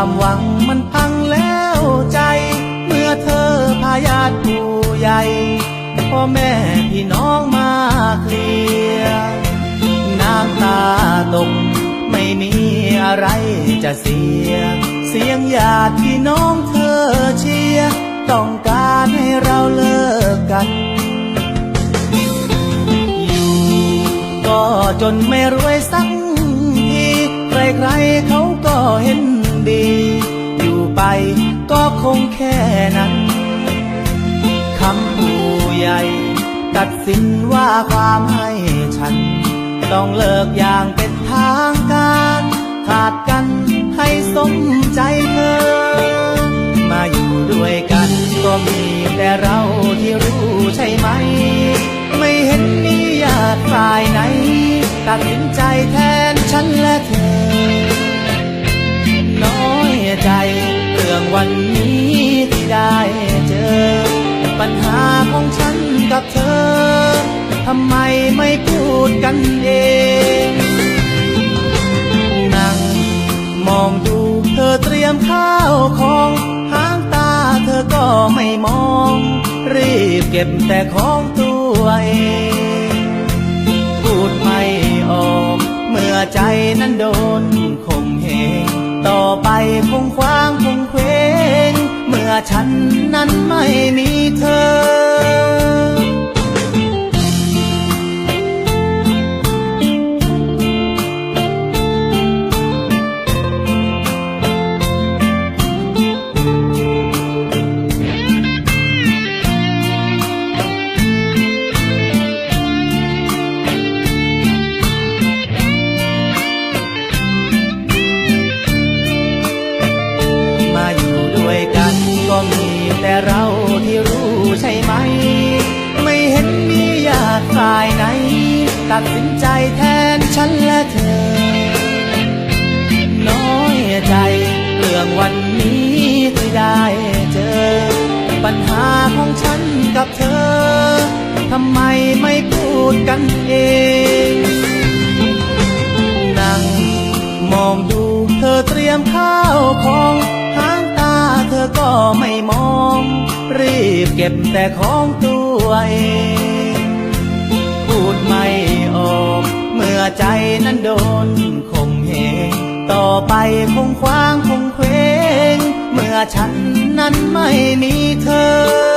ความหวังมันพังแล้วใจ เมื่อเธอพยาติผู้ใหญ่พ่อแม่พี่น้องมาเคลียน้ำตาตก ไม่มีอะไรจะเสีย เสียงญาติพี่น้องเธอเชียร์ต้องการให้เราเลิกกัน อยู่ก็จนไม่รวยสัก ก็คงแค่นั้น คำผู้ใหญ่ ตัดสินว่าความให้ฉัน ต้องเลิกอย่างเป็นทางการ ขาดกันให้สมใจเธอ มาอยู่ด้วยกันก็มีแต่เราที่รู้ใช่ไหม ไม่เห็นมีญาติฝ่ายไหน ตัดสินใจแท้ ปัญหาของฉันกับเธอ ทำไมไม่พูดกันเอง นั่งมองดูเธอเตรียมข้าวของหางตาเธอก็ไม่มอง รีบเก็บแต่ของตัวเอง พูดไม่ออก เมื่อใจนั้นโดนข่มเหงต่อไปคงคว้างคงเคว้ ฉันนั้นไม่มีเธอ ตัดสินใจแทนฉันและเธอ น้อยใจเรื่องวันนี้ที่ได้เจอ ปัญหาของฉันกับเธอ ทำไมไม่พูดกันเอง นั่งมองดูเธอเตรียมข้าวของหางตาเธอก็ไม่มอง รีบเก็บแต่ของตัวเอง ใจนั้นโดนข่มเหงต่อไปคงคว้างคงเคว้งเมื่อฉันนั้นไม่มีเธอ